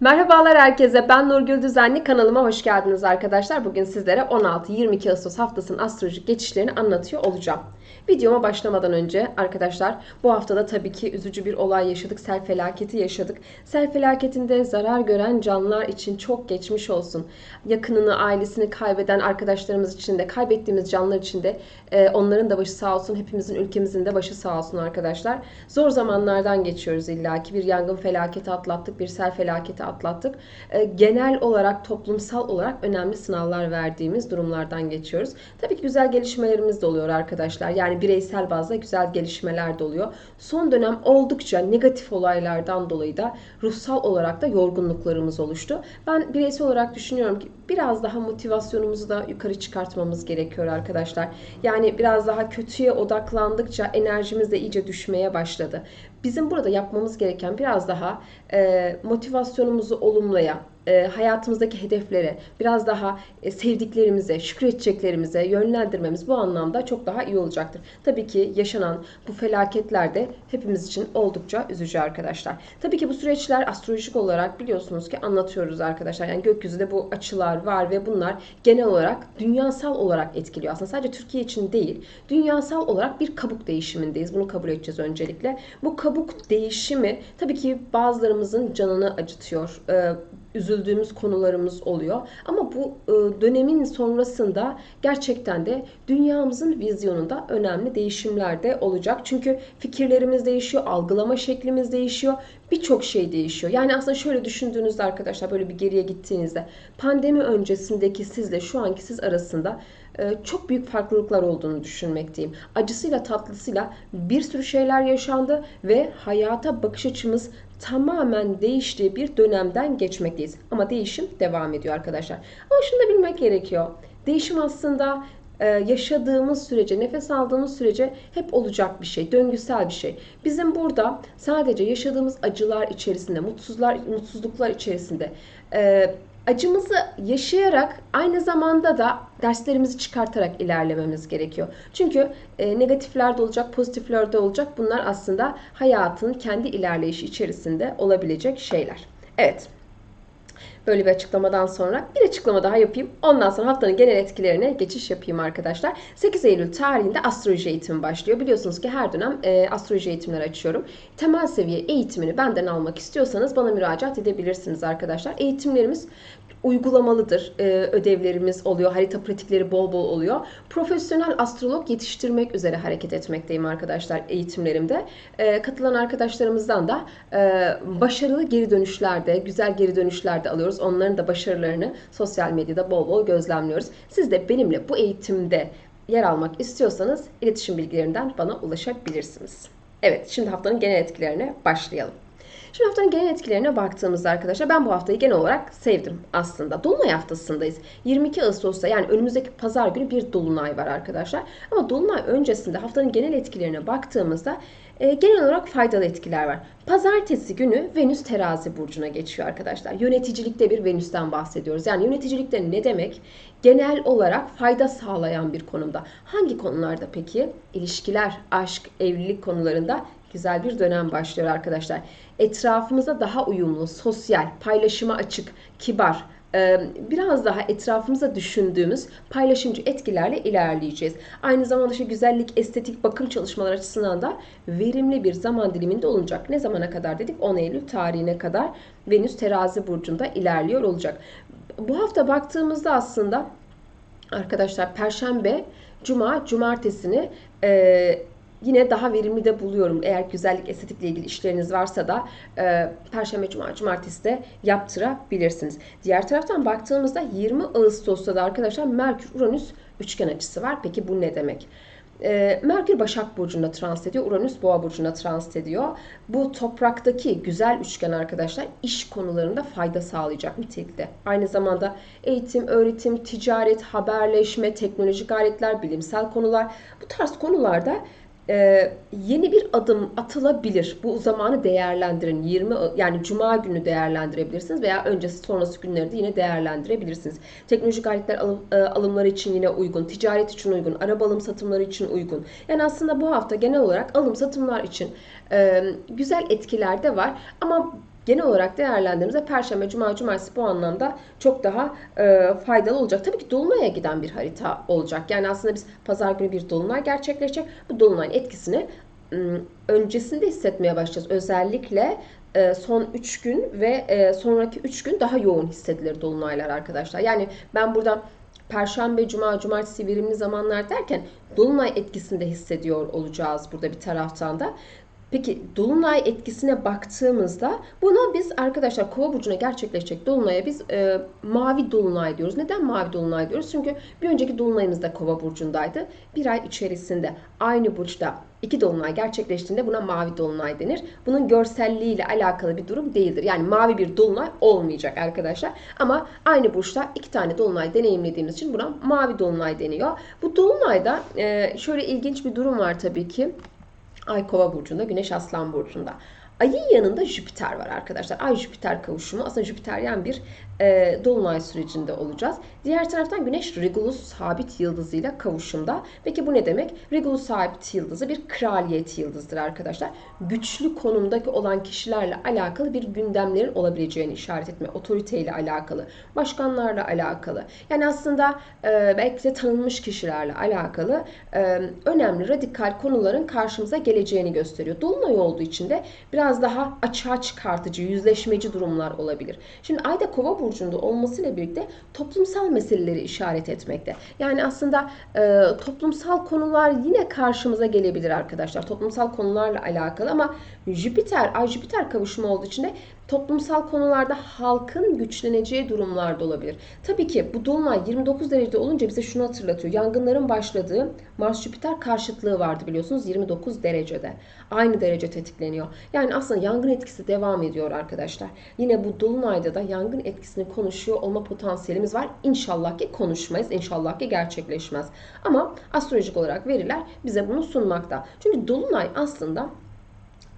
Merhabalar herkese. Ben Nurgül Düzenli. Kanalıma hoş geldiniz arkadaşlar. Bugün sizlere 16-22 Ağustos haftasının astrolojik geçişlerini anlatıyor olacağım. Videoma başlamadan önce arkadaşlar bu haftada tabii ki üzücü bir olay yaşadık. Sel felaketi yaşadık. Sel felaketinde zarar gören canlılar için çok geçmiş olsun. Yakınını, ailesini kaybeden arkadaşlarımız için de, kaybettiğimiz canlılar için de e, onların da başı sağ olsun. Hepimizin ülkemizin de başı sağ olsun arkadaşlar. Zor zamanlardan geçiyoruz illaki. Bir yangın felaketi atlattık, bir sel felaketi atlattık. E, genel olarak, toplumsal olarak önemli sınavlar verdiğimiz durumlardan geçiyoruz. Tabii ki güzel gelişmelerimiz de oluyor arkadaşlar. Yani bireysel bazda güzel gelişmeler de oluyor. Son dönem oldukça negatif olaylardan dolayı da ruhsal olarak da yorgunluklarımız oluştu. Ben bireysel olarak düşünüyorum ki biraz daha motivasyonumuzu da yukarı çıkartmamız gerekiyor arkadaşlar. Yani biraz daha kötüye odaklandıkça enerjimiz de iyice düşmeye başladı. Bizim burada yapmamız gereken biraz daha e, motivasyonumuzu olumlaya, e, hayatımızdaki hedeflere, biraz daha e, sevdiklerimize, şükredeceklerimize yönlendirmemiz bu anlamda çok daha iyi olacaktır. Tabii ki yaşanan bu felaketler de hepimiz için oldukça üzücü arkadaşlar. Tabii ki bu süreçler astrolojik olarak biliyorsunuz ki anlatıyoruz arkadaşlar. Yani gökyüzünde bu açılar var ve bunlar genel olarak dünyasal olarak etkiliyor. Aslında sadece Türkiye için değil, dünyasal olarak bir kabuk değişimindeyiz. Bunu kabul edeceğiz öncelikle. Bu kabuk değişimi tabii ki bazılarımızın canını acıtıyor. Ee, üzüldüğümüz konularımız oluyor. Ama bu e, dönemin sonrasında gerçekten de dünyamızın vizyonunda önemli değişimler de olacak. Çünkü fikirlerimiz değişiyor, algılama şeklimiz değişiyor. Birçok şey değişiyor. Yani aslında şöyle düşündüğünüzde arkadaşlar böyle bir geriye gittiğinizde pandemi öncesindeki sizle şu anki siz arasında çok büyük farklılıklar olduğunu düşünmekteyim. Acısıyla tatlısıyla bir sürü şeyler yaşandı ve hayata bakış açımız tamamen değiştiği bir dönemden geçmekteyiz. Ama değişim devam ediyor arkadaşlar. Ama şunu da bilmek gerekiyor. Değişim aslında e, yaşadığımız sürece, nefes aldığımız sürece hep olacak bir şey, döngüsel bir şey. Bizim burada sadece yaşadığımız acılar içerisinde, mutsuzlar, mutsuzluklar içerisinde e, acımızı yaşayarak aynı zamanda da derslerimizi çıkartarak ilerlememiz gerekiyor. Çünkü e, negatifler de olacak, pozitifler de olacak. Bunlar aslında hayatın kendi ilerleyişi içerisinde olabilecek şeyler. Evet. Böyle bir açıklamadan sonra bir açıklama daha yapayım. Ondan sonra haftanın genel etkilerine geçiş yapayım arkadaşlar. 8 Eylül tarihinde astroloji eğitimi başlıyor. Biliyorsunuz ki her dönem e, astroloji eğitimleri açıyorum. Temel seviye eğitimini benden almak istiyorsanız bana müracaat edebilirsiniz arkadaşlar. Eğitimlerimiz uygulamalıdır. Ee, ödevlerimiz oluyor. Harita pratikleri bol bol oluyor. Profesyonel astrolog yetiştirmek üzere hareket etmekteyim arkadaşlar eğitimlerimde. Ee, katılan arkadaşlarımızdan da e, başarılı geri dönüşlerde, güzel geri dönüşlerde alıyoruz. Onların da başarılarını sosyal medyada bol bol gözlemliyoruz. Siz de benimle bu eğitimde yer almak istiyorsanız iletişim bilgilerinden bana ulaşabilirsiniz. Evet, şimdi haftanın genel etkilerine başlayalım. Şimdi haftanın genel etkilerine baktığımızda arkadaşlar ben bu haftayı genel olarak sevdim aslında. Dolunay haftasındayız. 22 Ağustos'ta yani önümüzdeki pazar günü bir dolunay var arkadaşlar. Ama dolunay öncesinde haftanın genel etkilerine baktığımızda e, genel olarak faydalı etkiler var. Pazartesi günü Venüs terazi burcuna geçiyor arkadaşlar. Yöneticilikte bir Venüs'ten bahsediyoruz. Yani yöneticilikte ne demek? Genel olarak fayda sağlayan bir konumda. Hangi konularda peki? İlişkiler, aşk, evlilik konularında güzel bir dönem başlıyor arkadaşlar. Etrafımıza daha uyumlu, sosyal, paylaşıma açık, kibar, biraz daha etrafımıza düşündüğümüz paylaşımcı etkilerle ilerleyeceğiz. Aynı zamanda işte güzellik, estetik, bakım çalışmaları açısından da verimli bir zaman diliminde olacak. Ne zamana kadar dedik? 10 Eylül tarihine kadar Venüs terazi burcunda ilerliyor olacak. Bu hafta baktığımızda aslında arkadaşlar Perşembe, Cuma, Cumartesini e, yine daha verimli de buluyorum. Eğer güzellik, estetikle ilgili işleriniz varsa da e, Perşembe, Cuma, Cumartesi de yaptırabilirsiniz. Diğer taraftan baktığımızda 20 Ağustos'ta da arkadaşlar Merkür-Uranüs üçgen açısı var. Peki bu ne demek? E, Merkür Başak Burcu'nda transit ediyor. Uranüs Boğa Burcu'nda transit ediyor. Bu topraktaki güzel üçgen arkadaşlar iş konularında fayda sağlayacak nitelikte. Aynı zamanda eğitim, öğretim, ticaret, haberleşme, teknolojik aletler, bilimsel konular bu tarz konularda e, yeni bir adım atılabilir. Bu zamanı değerlendirin. 20 yani cuma günü değerlendirebilirsiniz veya öncesi sonrası günleri de yine değerlendirebilirsiniz. Teknolojik aletler alım, e, alımları için yine uygun, ticaret için uygun, araba alım satımları için uygun. Yani aslında bu hafta genel olarak alım satımlar için e, güzel etkiler de var ama genel olarak değerlendirdiğimizde Perşembe, Cuma, Cumartesi bu anlamda çok daha e, faydalı olacak. Tabii ki Dolunay'a giden bir harita olacak. Yani aslında biz pazar günü bir Dolunay gerçekleşecek. Bu Dolunay'ın etkisini öncesinde hissetmeye başlayacağız. Özellikle e, son 3 gün ve e, sonraki 3 gün daha yoğun hissedilir dolunaylar arkadaşlar. Yani ben burada Perşembe, Cuma, Cumartesi verimli zamanlar derken Dolunay etkisinde hissediyor olacağız burada bir taraftan da. Peki Dolunay etkisine baktığımızda buna biz arkadaşlar Kova burcuna gerçekleşecek Dolunay'a biz e, mavi Dolunay diyoruz. Neden mavi Dolunay diyoruz? Çünkü bir önceki Dolunay'ımız da Kova burcundaydı. Bir ay içerisinde aynı burçta iki Dolunay gerçekleştiğinde buna mavi Dolunay denir. Bunun görselliğiyle alakalı bir durum değildir. Yani mavi bir Dolunay olmayacak arkadaşlar. Ama aynı burçta iki tane Dolunay deneyimlediğimiz için buna mavi Dolunay deniyor. Bu Dolunay'da e, şöyle ilginç bir durum var tabii ki. Ay Kova burcunda, Güneş Aslan burcunda. Ayın yanında Jüpiter var arkadaşlar. Ay Jüpiter kavuşumu aslında Jüpiteryen bir e, dolunay sürecinde olacağız. Diğer taraftan Güneş Regulus sabit yıldızıyla kavuşumda. Peki bu ne demek? Regulus sabit yıldızı bir kraliyet yıldızdır arkadaşlar. Güçlü konumdaki olan kişilerle alakalı bir gündemlerin olabileceğini işaret etme. Otoriteyle alakalı, başkanlarla alakalı. Yani aslında e, belki de tanınmış kişilerle alakalı e, önemli radikal konuların karşımıza geleceğini gösteriyor. Dolunay olduğu için de biraz daha açığa çıkartıcı, yüzleşmeci durumlar olabilir. Şimdi Ayda Kova burcunda olmasıyla birlikte toplumsal meseleleri işaret etmekte. Yani aslında e, toplumsal konular yine karşımıza gelebilir arkadaşlar. Toplumsal konularla alakalı ama Jüpiter, Ay Jüpiter kavuşumu olduğu için de toplumsal konularda halkın güçleneceği durumlar da olabilir. Tabii ki bu dolunay 29 derecede olunca bize şunu hatırlatıyor. Yangınların başladığı Mars Jüpiter karşıtlığı vardı biliyorsunuz 29 derecede. Aynı derece tetikleniyor. Yani aslında yangın etkisi devam ediyor arkadaşlar. Yine bu dolunayda da yangın etkisini konuşuyor olma potansiyelimiz var. İnşallah ki konuşmayız. İnşallah ki gerçekleşmez. Ama astrolojik olarak veriler bize bunu sunmakta. Çünkü dolunay aslında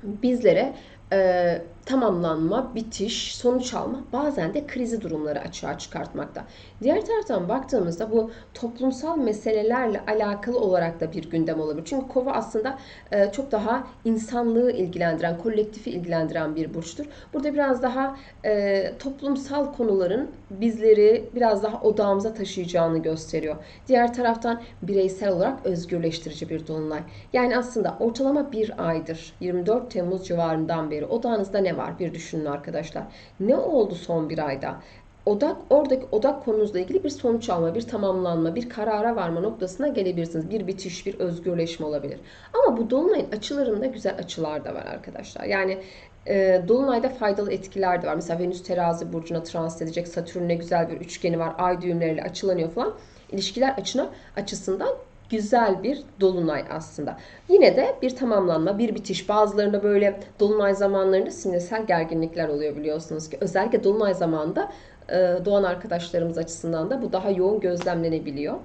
bizlere e, tamamlanma, bitiş, sonuç alma bazen de krizi durumları açığa çıkartmakta. Diğer taraftan baktığımızda bu toplumsal meselelerle alakalı olarak da bir gündem olabilir. Çünkü kova aslında e, çok daha insanlığı ilgilendiren, kolektifi ilgilendiren bir burçtur. Burada biraz daha e, toplumsal konuların bizleri biraz daha odağımıza taşıyacağını gösteriyor. Diğer taraftan bireysel olarak özgürleştirici bir dolunay. Yani aslında ortalama bir aydır, 24 Temmuz civarından beri odağınızda ne var bir düşünün arkadaşlar. Ne oldu son bir ayda? Odak oradaki odak konunuzla ilgili bir sonuç alma, bir tamamlanma, bir karara varma noktasına gelebilirsiniz. Bir bitiş, bir özgürleşme olabilir. Ama bu dolunayın açılarında güzel açılar da var arkadaşlar. Yani e, Dolunay'da faydalı etkiler de var. Mesela Venüs terazi burcuna transit edecek. Satürn'e güzel bir üçgeni var. Ay düğümleriyle açılanıyor falan. İlişkiler açına, açısından güzel bir dolunay aslında. Yine de bir tamamlanma, bir bitiş. Bazılarında böyle dolunay zamanlarında sinirsel gerginlikler oluyor biliyorsunuz ki. Özellikle dolunay zamanında e, doğan arkadaşlarımız açısından da bu daha yoğun gözlemlenebiliyor.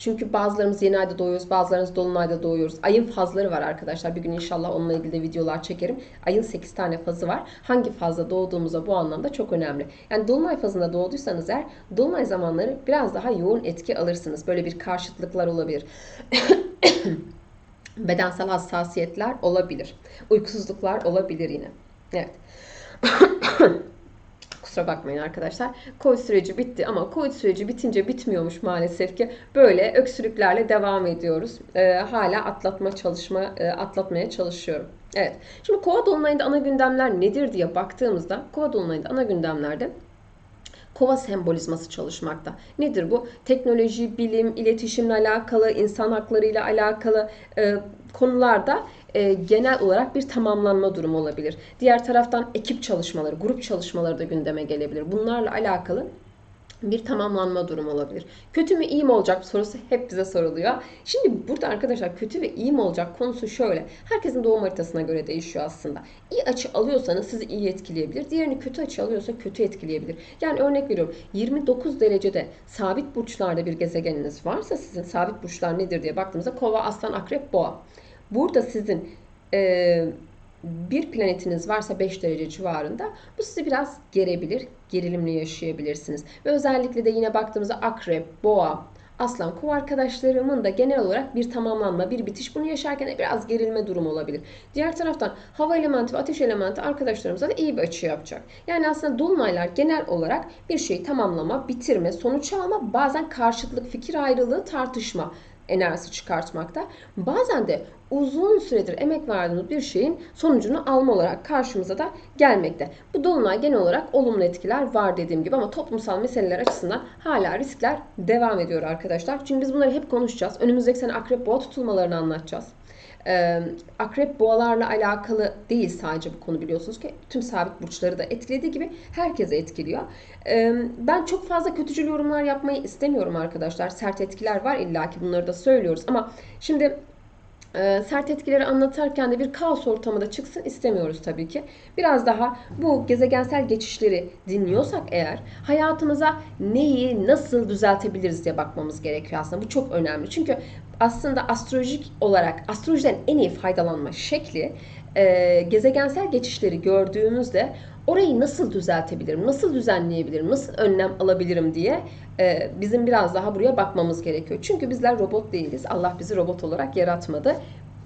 Çünkü bazılarımız yeni ayda doğuyoruz, bazılarımız dolunayda doğuyoruz. Ayın fazları var arkadaşlar. Bir gün inşallah onunla ilgili de videolar çekerim. Ayın 8 tane fazı var. Hangi fazda doğduğumuza bu anlamda çok önemli. Yani dolunay fazında doğduysanız eğer dolunay zamanları biraz daha yoğun etki alırsınız. Böyle bir karşıtlıklar olabilir. Bedensel hassasiyetler olabilir. Uykusuzluklar olabilir yine. Evet. Kusura bakmayın arkadaşlar. Covid süreci bitti ama Covid süreci bitince bitmiyormuş maalesef ki. Böyle öksürüklerle devam ediyoruz. Ee, hala atlatma çalışma e, atlatmaya çalışıyorum. Evet. Şimdi Kova dolunayında ana gündemler nedir diye baktığımızda Kova dolunayında ana gündemlerde kova sembolizması çalışmakta. Nedir bu? Teknoloji, bilim, iletişimle alakalı, insan hakları ile alakalı e, konularda e, genel olarak bir tamamlanma durumu olabilir. Diğer taraftan ekip çalışmaları, grup çalışmaları da gündeme gelebilir. Bunlarla alakalı bir tamamlanma durumu olabilir. Kötü mü iyi mi olacak sorusu hep bize soruluyor. Şimdi burada arkadaşlar kötü ve iyi mi olacak konusu şöyle. Herkesin doğum haritasına göre değişiyor aslında. İyi açı alıyorsanız sizi iyi etkileyebilir. Diğerini kötü açı alıyorsa kötü etkileyebilir. Yani örnek veriyorum 29 derecede sabit burçlarda bir gezegeniniz varsa sizin sabit burçlar nedir diye baktığımızda kova, aslan, akrep, boğa. Burada sizin e, bir planetiniz varsa 5 derece civarında bu sizi biraz gerebilir, gerilimli yaşayabilirsiniz. Ve özellikle de yine baktığımızda akrep, boğa, Aslan kova arkadaşlarımın da genel olarak bir tamamlanma, bir bitiş bunu yaşarken de biraz gerilme durumu olabilir. Diğer taraftan hava elementi ve ateş elementi arkadaşlarımıza da iyi bir açı yapacak. Yani aslında dolunaylar genel olarak bir şeyi tamamlama, bitirme, sonuç alma, bazen karşıtlık, fikir ayrılığı, tartışma enerjisi çıkartmakta. Bazen de uzun süredir emek verdiğimiz bir şeyin sonucunu alma olarak karşımıza da gelmekte. Bu dolunay genel olarak olumlu etkiler var dediğim gibi ama toplumsal meseleler açısından hala riskler devam ediyor arkadaşlar. Çünkü biz bunları hep konuşacağız. Önümüzdeki sene akrep boğa tutulmalarını anlatacağız. Akrep boğalarla alakalı değil sadece bu konu biliyorsunuz ki tüm sabit burçları da etkilediği gibi herkese etkiliyor. Ben çok fazla kötücül yorumlar yapmayı istemiyorum arkadaşlar. Sert etkiler var illaki bunları da söylüyoruz ama şimdi sert etkileri anlatarken de bir kaos ortamı da çıksın istemiyoruz tabii ki. Biraz daha bu gezegensel geçişleri dinliyorsak eğer hayatımıza neyi nasıl düzeltebiliriz diye bakmamız gerekiyor aslında. Bu çok önemli. Çünkü aslında astrolojik olarak astrolojiden en iyi faydalanma şekli e, gezegensel geçişleri gördüğümüzde orayı nasıl düzeltebilirim, nasıl düzenleyebilirim, nasıl önlem alabilirim diye e, bizim biraz daha buraya bakmamız gerekiyor. Çünkü bizler robot değiliz. Allah bizi robot olarak yaratmadı.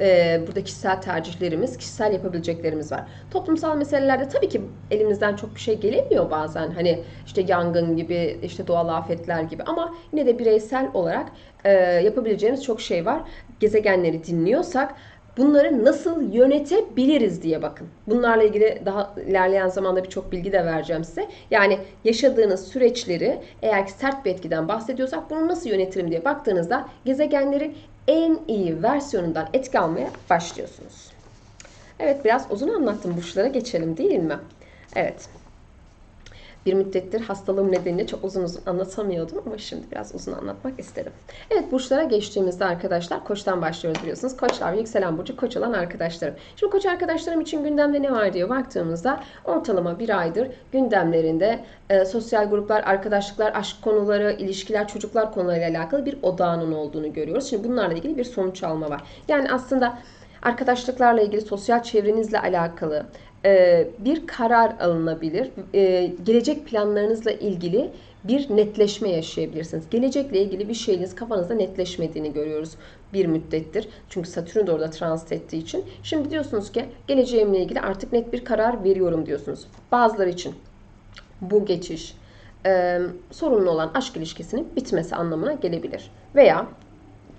E, burada kişisel tercihlerimiz, kişisel yapabileceklerimiz var. Toplumsal meselelerde tabii ki elimizden çok bir şey gelemiyor bazen. Hani işte yangın gibi, işte doğal afetler gibi ama yine de bireysel olarak e, yapabileceğimiz çok şey var. Gezegenleri dinliyorsak bunları nasıl yönetebiliriz diye bakın. Bunlarla ilgili daha ilerleyen zamanda birçok bilgi de vereceğim size. Yani yaşadığınız süreçleri eğer ki sert bir etkiden bahsediyorsak bunu nasıl yönetirim diye baktığınızda gezegenlerin en iyi versiyonundan etki almaya başlıyorsunuz. Evet biraz uzun anlattım burçlara geçelim değil mi? Evet bir müddettir hastalığım nedeniyle çok uzun uzun anlatamıyordum ama şimdi biraz uzun anlatmak istedim. Evet burçlara geçtiğimizde arkadaşlar koçtan başlıyoruz biliyorsunuz. Koçlar ve yükselen burcu koç olan arkadaşlarım. Şimdi koç arkadaşlarım için gündemde ne var diye baktığımızda ortalama bir aydır gündemlerinde e, sosyal gruplar, arkadaşlıklar, aşk konuları, ilişkiler, çocuklar konularıyla alakalı bir odağının olduğunu görüyoruz. Şimdi bunlarla ilgili bir sonuç alma var. Yani aslında arkadaşlıklarla ilgili, sosyal çevrenizle alakalı, bir karar alınabilir. E, gelecek planlarınızla ilgili bir netleşme yaşayabilirsiniz. Gelecekle ilgili bir şeyiniz kafanızda netleşmediğini görüyoruz bir müddettir. Çünkü Satürn de orada transit ettiği için. Şimdi diyorsunuz ki geleceğimle ilgili artık net bir karar veriyorum diyorsunuz. Bazıları için bu geçiş e, sorunlu olan aşk ilişkisinin bitmesi anlamına gelebilir. Veya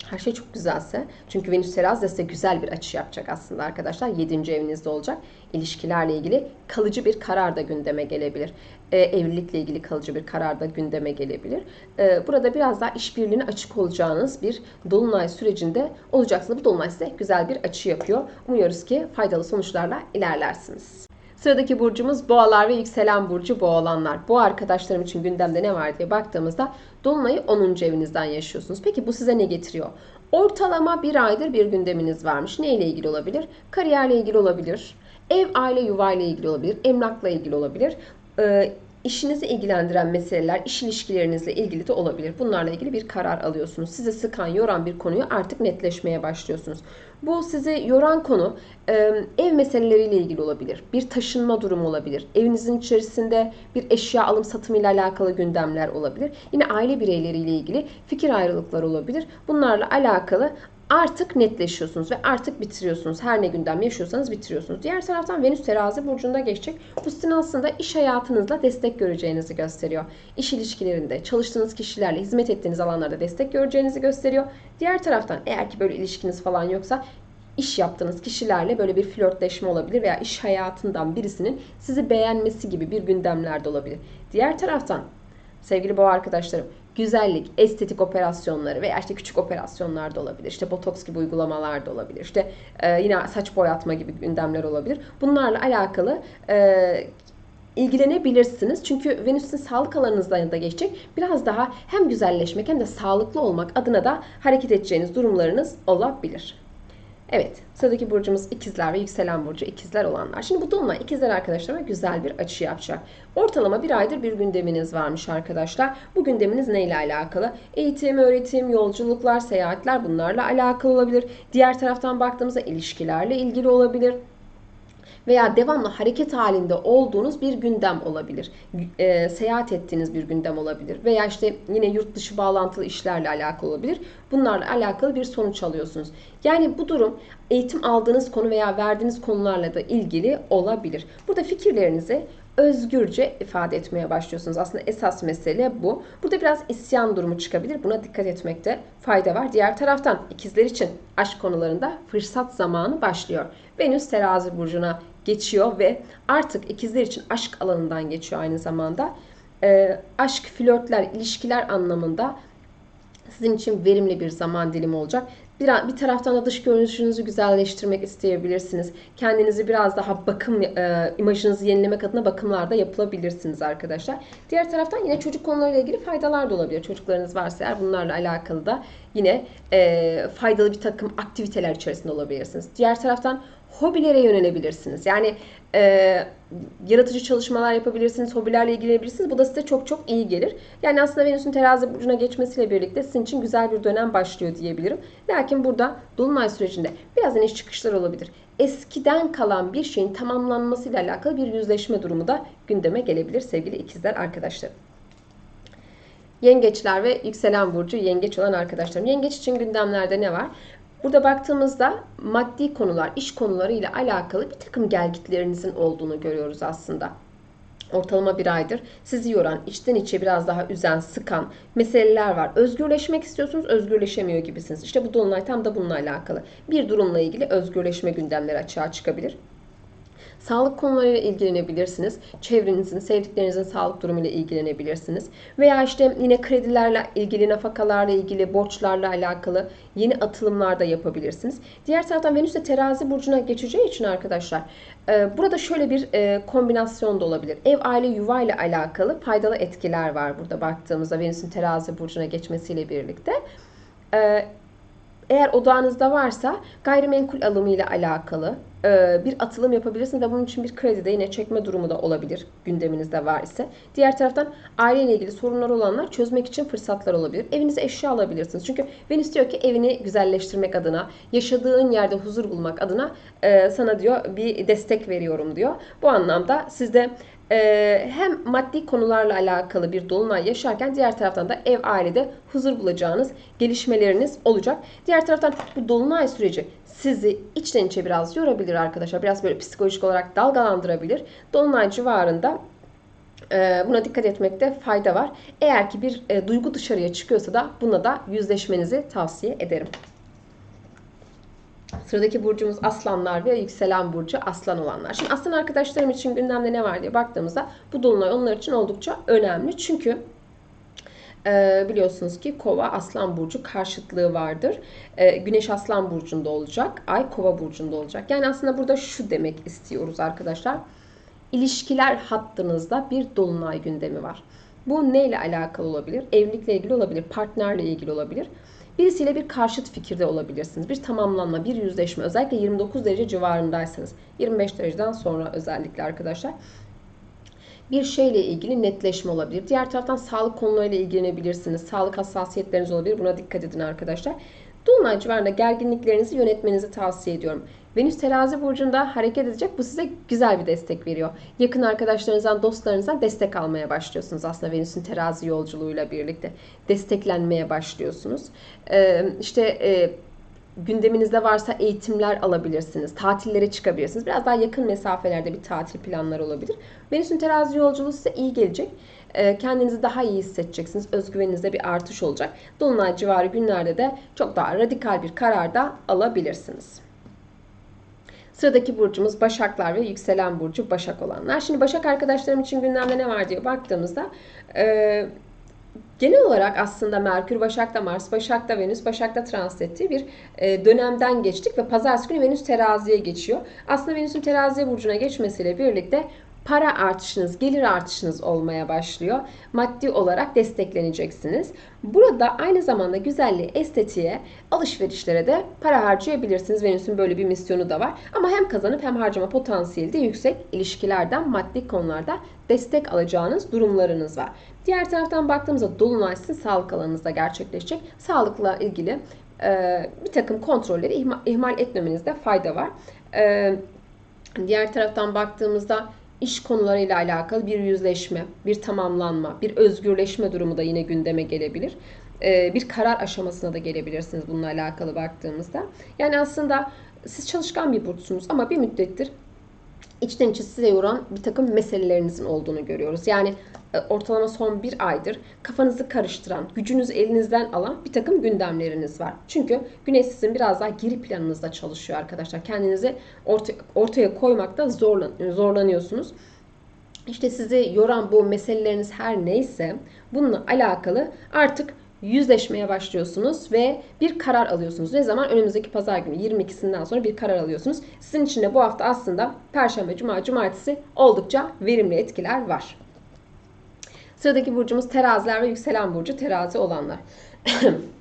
her şey çok güzelse. Çünkü Venüs terazi size güzel bir açı yapacak aslında arkadaşlar. 7. evinizde olacak. İlişkilerle ilgili kalıcı bir karar da gündeme gelebilir. E, evlilikle ilgili kalıcı bir karar da gündeme gelebilir. E, burada biraz daha işbirliğine açık olacağınız bir dolunay sürecinde olacaksınız. Bu dolunay size güzel bir açı yapıyor. Umuyoruz ki faydalı sonuçlarla ilerlersiniz. Sıradaki burcumuz boğalar ve yükselen burcu boğalanlar. Bu arkadaşlarım için gündemde ne var diye baktığımızda Dolunay'ı 10. evinizden yaşıyorsunuz. Peki bu size ne getiriyor? Ortalama bir aydır bir gündeminiz varmış. Ne ile ilgili olabilir? Kariyerle ilgili olabilir. Ev, aile, yuva ile ilgili olabilir. Emlakla ilgili olabilir. Ee, işinizi ilgilendiren meseleler, iş ilişkilerinizle ilgili de olabilir. Bunlarla ilgili bir karar alıyorsunuz. Sizi sıkan, yoran bir konuyu artık netleşmeye başlıyorsunuz. Bu sizi yoran konu ev meseleleriyle ilgili olabilir. Bir taşınma durumu olabilir. Evinizin içerisinde bir eşya alım satımı ile alakalı gündemler olabilir. Yine aile bireyleriyle ilgili fikir ayrılıkları olabilir. Bunlarla alakalı artık netleşiyorsunuz ve artık bitiriyorsunuz. Her ne gündem yaşıyorsanız bitiriyorsunuz. Diğer taraftan Venüs terazi burcunda geçecek. Bu sizin aslında iş hayatınızla destek göreceğinizi gösteriyor. İş ilişkilerinde, çalıştığınız kişilerle, hizmet ettiğiniz alanlarda destek göreceğinizi gösteriyor. Diğer taraftan eğer ki böyle ilişkiniz falan yoksa iş yaptığınız kişilerle böyle bir flörtleşme olabilir veya iş hayatından birisinin sizi beğenmesi gibi bir gündemlerde olabilir. Diğer taraftan sevgili boğa arkadaşlarım güzellik, estetik operasyonları veya işte küçük operasyonlar da olabilir. İşte botoks gibi uygulamalar da olabilir. İşte e, yine saç boyatma gibi gündemler olabilir. Bunlarla alakalı e, ilgilenebilirsiniz. Çünkü Venüs'ün sağlık alanınızdan da geçecek. Biraz daha hem güzelleşmek hem de sağlıklı olmak adına da hareket edeceğiniz durumlarınız olabilir. Evet, sıradaki burcumuz ikizler ve yükselen burcu ikizler olanlar. Şimdi bu dolunay ikizler arkadaşlarıma güzel bir açı yapacak. Ortalama bir aydır bir gündeminiz varmış arkadaşlar. Bu gündeminiz neyle alakalı? Eğitim, öğretim, yolculuklar, seyahatler bunlarla alakalı olabilir. Diğer taraftan baktığımızda ilişkilerle ilgili olabilir veya devamlı hareket halinde olduğunuz bir gündem olabilir. E, seyahat ettiğiniz bir gündem olabilir. Veya işte yine yurt dışı bağlantılı işlerle alakalı olabilir. Bunlarla alakalı bir sonuç alıyorsunuz. Yani bu durum eğitim aldığınız konu veya verdiğiniz konularla da ilgili olabilir. Burada fikirlerinizi özgürce ifade etmeye başlıyorsunuz. Aslında esas mesele bu. Burada biraz isyan durumu çıkabilir. Buna dikkat etmekte fayda var. Diğer taraftan ikizler için aşk konularında fırsat zamanı başlıyor. Venüs terazi burcuna geçiyor ve artık ikizler için aşk alanından geçiyor aynı zamanda. E, aşk, flörtler, ilişkiler anlamında sizin için verimli bir zaman dilimi olacak. Bir, bir taraftan da dış görünüşünüzü güzelleştirmek isteyebilirsiniz. Kendinizi biraz daha bakım, e, imajınızı yenilemek adına bakımlar da yapılabilirsiniz arkadaşlar. Diğer taraftan yine çocuk konularıyla ilgili faydalar da olabilir. Çocuklarınız varsa eğer bunlarla alakalı da yine e, faydalı bir takım aktiviteler içerisinde olabilirsiniz. Diğer taraftan hobilere yönelebilirsiniz. Yani e, yaratıcı çalışmalar yapabilirsiniz, hobilerle ilgilenebilirsiniz. Bu da size çok çok iyi gelir. Yani aslında Venüs'ün terazi burcuna geçmesiyle birlikte sizin için güzel bir dönem başlıyor diyebilirim. Lakin burada dolunay sürecinde biraz iniş çıkışlar olabilir. Eskiden kalan bir şeyin tamamlanmasıyla alakalı bir yüzleşme durumu da gündeme gelebilir sevgili ikizler arkadaşlarım. Yengeçler ve yükselen burcu yengeç olan arkadaşlarım. Yengeç için gündemlerde ne var? Burada baktığımızda maddi konular, iş konuları ile alakalı bir takım gelgitlerinizin olduğunu görüyoruz aslında. Ortalama bir aydır sizi yoran, içten içe biraz daha üzen, sıkan meseleler var. Özgürleşmek istiyorsunuz, özgürleşemiyor gibisiniz. İşte bu dolunay tam da bununla alakalı. Bir durumla ilgili özgürleşme gündemleri açığa çıkabilir. Sağlık konularıyla ilgilenebilirsiniz. Çevrenizin, sevdiklerinizin sağlık durumuyla ilgilenebilirsiniz. Veya işte yine kredilerle ilgili, nafakalarla ilgili, borçlarla alakalı yeni atılımlar da yapabilirsiniz. Diğer taraftan Venüs de terazi burcuna geçeceği için arkadaşlar e, burada şöyle bir e, kombinasyon da olabilir. Ev, aile, yuva ile alakalı faydalı etkiler var burada baktığımızda Venüs'ün terazi burcuna geçmesiyle birlikte. Eğer odağınızda varsa gayrimenkul alımı ile alakalı e, bir atılım yapabilirsiniz ve bunun için bir kredi de yine çekme durumu da olabilir gündeminizde var ise. Diğer taraftan aileyle ilgili sorunlar olanlar çözmek için fırsatlar olabilir. Evinize eşya alabilirsiniz. Çünkü Venüs diyor ki evini güzelleştirmek adına, yaşadığın yerde huzur bulmak adına e, sana diyor bir destek veriyorum diyor. Bu anlamda sizde ee, hem maddi konularla alakalı bir dolunay yaşarken diğer taraftan da ev ailede huzur bulacağınız gelişmeleriniz olacak. Diğer taraftan bu dolunay süreci sizi içten içe biraz yorabilir arkadaşlar. Biraz böyle psikolojik olarak dalgalandırabilir. Dolunay civarında e, buna dikkat etmekte fayda var. Eğer ki bir e, duygu dışarıya çıkıyorsa da buna da yüzleşmenizi tavsiye ederim. Sıradaki burcumuz aslanlar ve yükselen burcu aslan olanlar. Şimdi aslan arkadaşlarım için gündemde ne var diye baktığımızda bu dolunay onlar için oldukça önemli. Çünkü e, biliyorsunuz ki kova aslan burcu karşıtlığı vardır. E, güneş aslan burcunda olacak. Ay kova burcunda olacak. Yani aslında burada şu demek istiyoruz arkadaşlar. İlişkiler hattınızda bir dolunay gündemi var. Bu neyle alakalı olabilir? Evlilikle ilgili olabilir, partnerle ilgili olabilir. Birisiyle bir karşıt fikirde olabilirsiniz. Bir tamamlanma, bir yüzleşme. Özellikle 29 derece civarındaysanız. 25 dereceden sonra özellikle arkadaşlar. Bir şeyle ilgili netleşme olabilir. Diğer taraftan sağlık konularıyla ilgilenebilirsiniz. Sağlık hassasiyetleriniz olabilir. Buna dikkat edin arkadaşlar. Dolunay civarında gerginliklerinizi yönetmenizi tavsiye ediyorum. Venüs terazi burcunda hareket edecek. Bu size güzel bir destek veriyor. Yakın arkadaşlarınızdan, dostlarınızdan destek almaya başlıyorsunuz aslında Venüs'ün terazi yolculuğuyla birlikte. Desteklenmeye başlıyorsunuz. Ee, işte e, gündeminizde varsa eğitimler alabilirsiniz. Tatillere çıkabilirsiniz. Biraz daha yakın mesafelerde bir tatil planları olabilir. Venüs'ün terazi yolculuğu size iyi gelecek. Ee, kendinizi daha iyi hissedeceksiniz. Özgüveninizde bir artış olacak. Dolunay civarı günlerde de çok daha radikal bir karar da alabilirsiniz. Sıradaki burcumuz Başaklar ve yükselen burcu Başak olanlar. Şimdi Başak arkadaşlarım için gündemde ne var diye baktığımızda e, genel olarak aslında Merkür Başak'ta, Mars Başak'ta, Venüs Başak'ta transit ettiği bir e, dönemden geçtik ve pazartesi günü Venüs teraziye geçiyor. Aslında Venüs'ün teraziye burcuna geçmesiyle birlikte para artışınız, gelir artışınız olmaya başlıyor. Maddi olarak destekleneceksiniz. Burada aynı zamanda güzelliği, estetiğe, alışverişlere de para harcayabilirsiniz. Venüs'ün böyle bir misyonu da var. Ama hem kazanıp hem harcama potansiyeli de yüksek ilişkilerden, maddi konularda destek alacağınız durumlarınız var. Diğer taraftan baktığımızda Dolunay sizin sağlık alanınızda gerçekleşecek. Sağlıkla ilgili e, bir takım kontrolleri ihmal, ihmal etmemenizde fayda var. E, Diğer taraftan baktığımızda iş konularıyla alakalı bir yüzleşme, bir tamamlanma, bir özgürleşme durumu da yine gündeme gelebilir. Ee, bir karar aşamasına da gelebilirsiniz bununla alakalı baktığımızda. Yani aslında siz çalışkan bir burçsunuz ama bir müddettir içten içe size yoran bir takım meselelerinizin olduğunu görüyoruz. Yani ortalama son bir aydır kafanızı karıştıran, gücünüzü elinizden alan bir takım gündemleriniz var. Çünkü güneş sizin biraz daha geri planınızda çalışıyor arkadaşlar. Kendinizi ortaya, ortaya koymakta zorlan, zorlanıyorsunuz. İşte sizi yoran bu meseleleriniz her neyse bununla alakalı artık yüzleşmeye başlıyorsunuz ve bir karar alıyorsunuz. Ne zaman? Önümüzdeki pazar günü 22'sinden sonra bir karar alıyorsunuz. Sizin için de bu hafta aslında perşembe, cuma, cumartesi oldukça verimli etkiler var. Sıradaki burcumuz teraziler ve yükselen burcu terazi olanlar.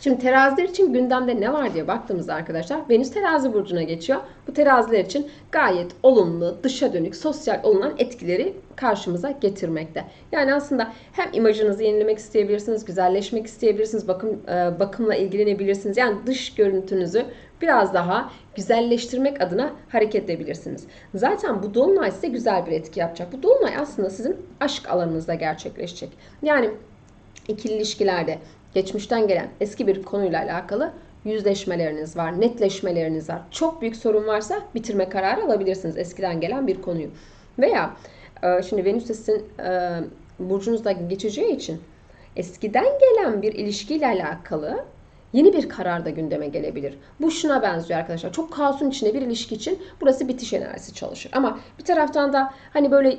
Şimdi teraziler için gündemde ne var diye baktığımızda arkadaşlar Venüs terazi burcuna geçiyor. Bu teraziler için gayet olumlu, dışa dönük, sosyal olunan etkileri karşımıza getirmekte. Yani aslında hem imajınızı yenilemek isteyebilirsiniz, güzelleşmek isteyebilirsiniz, bakım e, bakımla ilgilenebilirsiniz. Yani dış görüntünüzü biraz daha güzelleştirmek adına hareket edebilirsiniz. Zaten bu dolunay size güzel bir etki yapacak. Bu dolunay aslında sizin aşk alanınızda gerçekleşecek. Yani ikili ilişkilerde geçmişten gelen eski bir konuyla alakalı yüzleşmeleriniz var, netleşmeleriniz var. Çok büyük sorun varsa bitirme kararı alabilirsiniz eskiden gelen bir konuyu. Veya e, şimdi Venüs sizin e, burcunuzda geçeceği için eskiden gelen bir ilişkiyle alakalı yeni bir karar da gündeme gelebilir. Bu şuna benziyor arkadaşlar. Çok kaosun içinde bir ilişki için burası bitiş enerjisi çalışır. Ama bir taraftan da hani böyle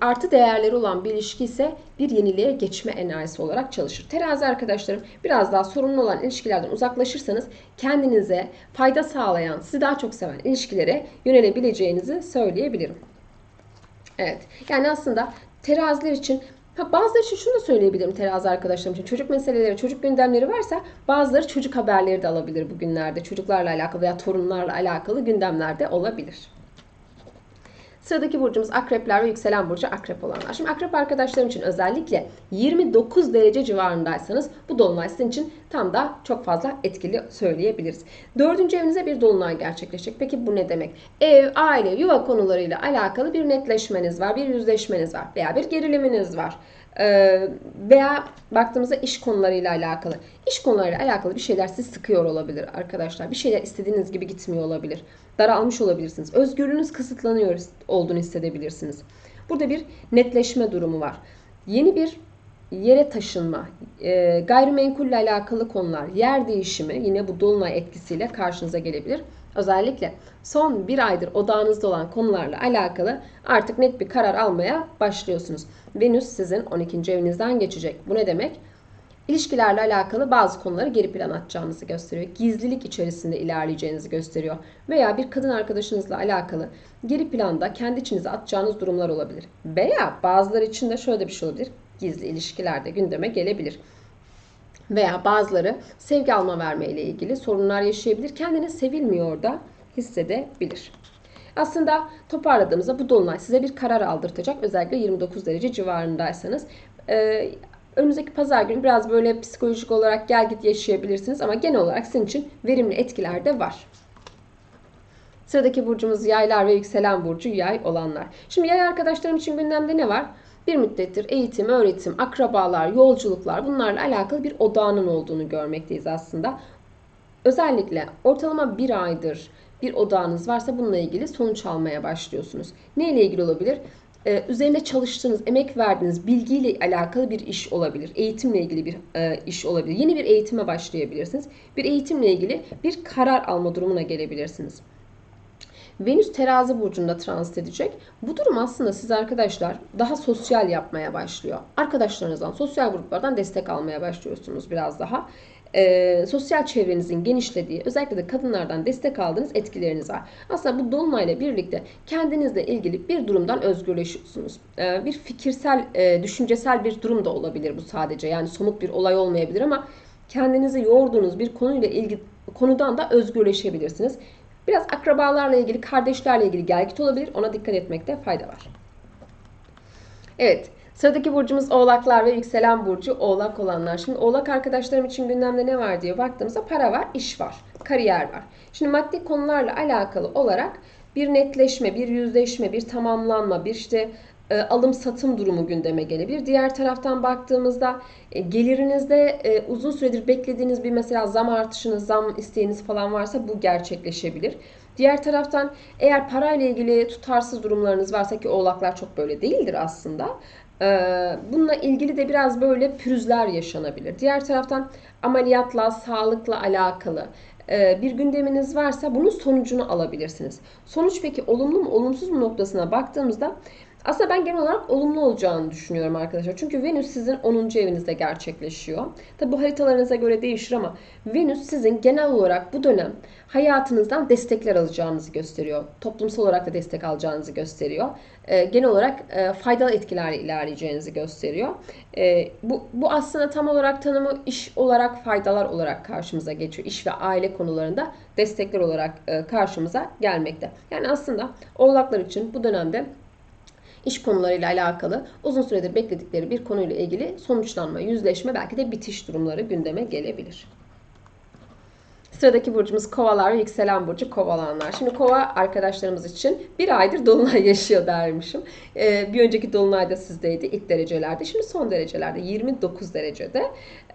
artı değerleri olan bir ilişki ise bir yeniliğe geçme enerjisi olarak çalışır. Terazi arkadaşlarım biraz daha sorunlu olan ilişkilerden uzaklaşırsanız kendinize fayda sağlayan, sizi daha çok seven ilişkilere yönelebileceğinizi söyleyebilirim. Evet. Yani aslında teraziler için Ha, bazıları için şunu da söyleyebilirim terazi arkadaşlarım için. Çocuk meseleleri, çocuk gündemleri varsa bazıları çocuk haberleri de alabilir bugünlerde. Çocuklarla alakalı veya torunlarla alakalı gündemlerde olabilir. Sıradaki burcumuz akrepler ve yükselen burcu akrep olanlar. Şimdi akrep arkadaşlarım için özellikle 29 derece civarındaysanız bu dolunay sizin için tam da çok fazla etkili söyleyebiliriz. Dördüncü evinize bir dolunay gerçekleşecek. Peki bu ne demek? Ev, aile, yuva konularıyla alakalı bir netleşmeniz var, bir yüzleşmeniz var veya bir geriliminiz var. Ee, veya baktığımızda iş konularıyla alakalı. İş konularıyla alakalı bir şeyler sizi sıkıyor olabilir arkadaşlar. Bir şeyler istediğiniz gibi gitmiyor olabilir. Daralmış olabilirsiniz. Özgürlüğünüz kısıtlanıyor olduğunu hissedebilirsiniz. Burada bir netleşme durumu var. Yeni bir yere taşınma, e, gayrimenkulle alakalı konular, yer değişimi yine bu dolunay etkisiyle karşınıza gelebilir. Özellikle son bir aydır odağınızda olan konularla alakalı artık net bir karar almaya başlıyorsunuz. Venüs sizin 12. evinizden geçecek. Bu ne demek? İlişkilerle alakalı bazı konuları geri plan atacağınızı gösteriyor. Gizlilik içerisinde ilerleyeceğinizi gösteriyor. Veya bir kadın arkadaşınızla alakalı geri planda kendi içinize atacağınız durumlar olabilir. Veya bazıları için de şöyle bir şey olabilir. Gizli ilişkilerde gündeme gelebilir veya bazıları sevgi alma verme ile ilgili sorunlar yaşayabilir. Kendini sevilmiyor da hissedebilir. Aslında toparladığımızda bu dolunay size bir karar aldırtacak. Özellikle 29 derece civarındaysanız. Ee, önümüzdeki pazar günü biraz böyle psikolojik olarak gel git yaşayabilirsiniz ama genel olarak sizin için verimli etkiler de var. Sıradaki burcumuz yaylar ve yükselen burcu yay olanlar. Şimdi yay arkadaşlarım için gündemde ne var? bir müddettir eğitim, öğretim, akrabalar, yolculuklar bunlarla alakalı bir odağının olduğunu görmekteyiz aslında. Özellikle ortalama bir aydır bir odağınız varsa bununla ilgili sonuç almaya başlıyorsunuz. Ne ile ilgili olabilir? Ee, üzerine çalıştığınız, emek verdiğiniz bilgiyle alakalı bir iş olabilir. Eğitimle ilgili bir e, iş olabilir. Yeni bir eğitime başlayabilirsiniz. Bir eğitimle ilgili bir karar alma durumuna gelebilirsiniz. Venüs terazi burcunda transit edecek. Bu durum aslında siz arkadaşlar daha sosyal yapmaya başlıyor. Arkadaşlarınızdan, sosyal gruplardan destek almaya başlıyorsunuz biraz daha. Ee, sosyal çevrenizin genişlediği, özellikle de kadınlardan destek aldığınız etkileriniz var. Aslında bu dolunayla birlikte kendinizle ilgili bir durumdan özgürleşiyorsunuz. Ee, bir fikirsel, e, düşüncesel bir durum da olabilir bu sadece. Yani somut bir olay olmayabilir ama kendinizi yorduğunuz bir konuyla ilgili konudan da özgürleşebilirsiniz. Biraz akrabalarla ilgili, kardeşlerle ilgili gelgit olabilir. Ona dikkat etmekte fayda var. Evet. Sıradaki burcumuz oğlaklar ve yükselen burcu oğlak olanlar. Şimdi oğlak arkadaşlarım için gündemde ne var diye baktığımızda para var, iş var, kariyer var. Şimdi maddi konularla alakalı olarak bir netleşme, bir yüzleşme, bir tamamlanma, bir işte e, alım satım durumu gündeme gelebilir. Diğer taraftan baktığımızda e, gelirinizde e, uzun süredir beklediğiniz bir mesela zam artışınız, zam isteğiniz falan varsa bu gerçekleşebilir. Diğer taraftan eğer parayla ilgili tutarsız durumlarınız varsa ki oğlaklar çok böyle değildir aslında. Bununla ilgili de biraz böyle pürüzler yaşanabilir. Diğer taraftan ameliyatla, sağlıkla alakalı bir gündeminiz varsa bunun sonucunu alabilirsiniz. Sonuç peki olumlu mu olumsuz mu noktasına baktığımızda aslında ben genel olarak olumlu olacağını düşünüyorum arkadaşlar. Çünkü Venüs sizin 10. evinizde gerçekleşiyor. Tabi bu haritalarınıza göre değişir ama Venüs sizin genel olarak bu dönem hayatınızdan destekler alacağınızı gösteriyor. Toplumsal olarak da destek alacağınızı gösteriyor. E, genel olarak e, faydalı etkilerle ilerleyeceğinizi gösteriyor. E, bu, bu aslında tam olarak tanımı iş olarak faydalar olarak karşımıza geçiyor. İş ve aile konularında destekler olarak e, karşımıza gelmekte. Yani aslında oğlaklar için bu dönemde iş konularıyla alakalı uzun süredir bekledikleri bir konuyla ilgili sonuçlanma, yüzleşme belki de bitiş durumları gündeme gelebilir. Sıradaki burcumuz kovalar ve yükselen burcu kovalanlar. Şimdi kova arkadaşlarımız için bir aydır dolunay yaşıyor dermişim. Ee, bir önceki dolunay da sizdeydi ilk derecelerde. Şimdi son derecelerde 29 derecede.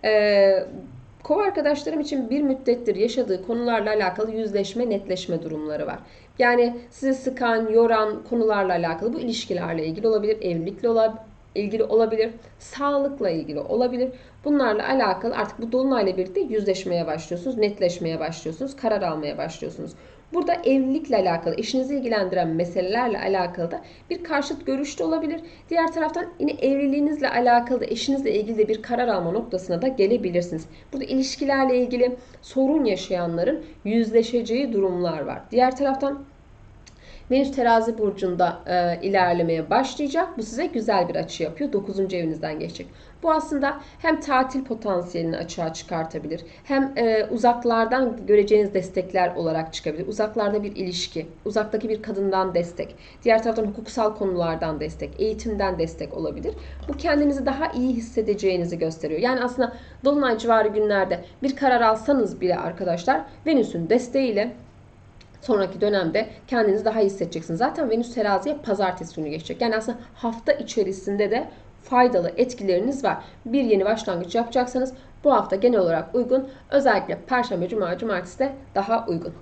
Ee, Kova arkadaşlarım için bir müddettir yaşadığı konularla alakalı yüzleşme, netleşme durumları var. Yani sizi sıkan, yoran konularla alakalı bu ilişkilerle ilgili olabilir, evlilikle ilgili olabilir, sağlıkla ilgili olabilir. Bunlarla alakalı artık bu dolunayla birlikte yüzleşmeye başlıyorsunuz, netleşmeye başlıyorsunuz, karar almaya başlıyorsunuz. Burada evlilikle alakalı, eşinizi ilgilendiren meselelerle alakalı da bir karşıt görüş de olabilir. Diğer taraftan yine evliliğinizle alakalı eşinizle ilgili de bir karar alma noktasına da gelebilirsiniz. Burada ilişkilerle ilgili sorun yaşayanların yüzleşeceği durumlar var. Diğer taraftan Venüs terazi burcunda e, ilerlemeye başlayacak. Bu size güzel bir açı yapıyor. 9. evinizden geçecek. Bu aslında hem tatil potansiyelini açığa çıkartabilir. Hem e, uzaklardan göreceğiniz destekler olarak çıkabilir. Uzaklarda bir ilişki, uzaktaki bir kadından destek, diğer taraftan hukuksal konulardan destek, eğitimden destek olabilir. Bu kendinizi daha iyi hissedeceğinizi gösteriyor. Yani aslında dolunay civarı günlerde bir karar alsanız bile arkadaşlar Venüs'ün desteğiyle sonraki dönemde kendinizi daha iyi hissedeceksiniz. Zaten Venüs teraziye pazartesi günü geçecek. Yani aslında hafta içerisinde de faydalı etkileriniz var. Bir yeni başlangıç yapacaksanız bu hafta genel olarak uygun. Özellikle Perşembe, Cuma, Cumartesi de daha uygun.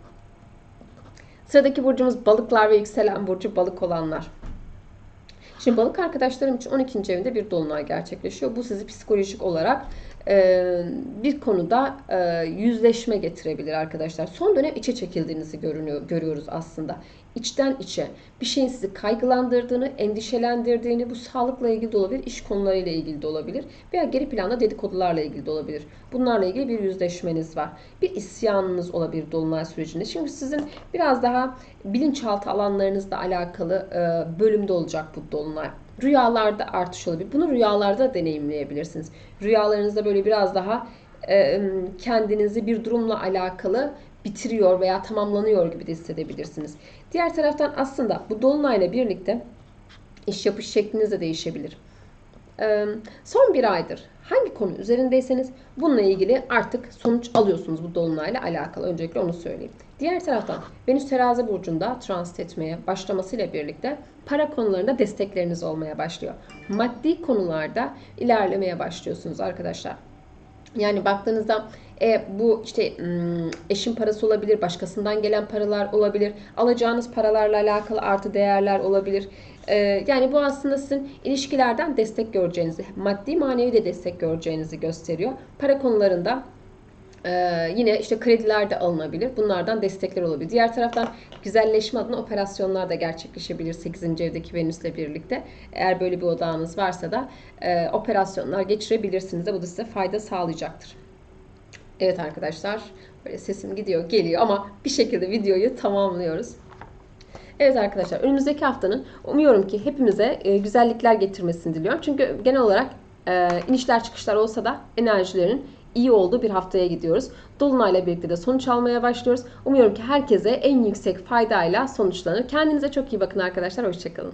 Sıradaki burcumuz balıklar ve yükselen burcu balık olanlar. Şimdi balık arkadaşlarım için 12. evinde bir dolunay gerçekleşiyor. Bu sizi psikolojik olarak bir konuda e, yüzleşme getirebilir arkadaşlar. Son dönem içe çekildiğinizi görünüyor, görüyoruz aslında. İçten içe bir şeyin sizi kaygılandırdığını, endişelendirdiğini, bu sağlıkla ilgili de olabilir, iş konularıyla ilgili de olabilir veya geri planda dedikodularla ilgili de olabilir. Bunlarla ilgili bir yüzleşmeniz var. Bir isyanınız olabilir dolunay sürecinde. Şimdi sizin biraz daha bilinçaltı alanlarınızla alakalı e, bölümde olacak bu dolunay. Rüyalarda artış olabilir. Bunu rüyalarda deneyimleyebilirsiniz. Rüyalarınızda böyle biraz daha e, kendinizi bir durumla alakalı bitiriyor veya tamamlanıyor gibi de hissedebilirsiniz. Diğer taraftan aslında bu dolunayla birlikte iş yapış şekliniz de değişebilir. Ee, son bir aydır hangi konu üzerindeyseniz bununla ilgili artık sonuç alıyorsunuz bu dolunayla alakalı. Öncelikle onu söyleyeyim. Diğer taraftan Venüs terazi burcunda transit etmeye başlamasıyla birlikte para konularında destekleriniz olmaya başlıyor. Maddi konularda ilerlemeye başlıyorsunuz arkadaşlar. Yani baktığınızda e, bu işte eşin parası olabilir, başkasından gelen paralar olabilir, alacağınız paralarla alakalı artı değerler olabilir. E, yani bu aslında sizin ilişkilerden destek göreceğinizi, maddi manevi de destek göreceğinizi gösteriyor. Para konularında ee, yine işte krediler de alınabilir. Bunlardan destekler olabilir. Diğer taraftan güzelleşme adına operasyonlar da gerçekleşebilir 8. evdeki Venüs'le birlikte. Eğer böyle bir odağınız varsa da e, operasyonlar geçirebilirsiniz de bu da size fayda sağlayacaktır. Evet arkadaşlar böyle sesim gidiyor geliyor ama bir şekilde videoyu tamamlıyoruz. Evet arkadaşlar önümüzdeki haftanın umuyorum ki hepimize e, güzellikler getirmesini diliyorum. Çünkü genel olarak e, inişler çıkışlar olsa da enerjilerin iyi olduğu bir haftaya gidiyoruz. Dolunayla birlikte de sonuç almaya başlıyoruz. Umuyorum ki herkese en yüksek faydayla sonuçlanır. Kendinize çok iyi bakın arkadaşlar. Hoşçakalın.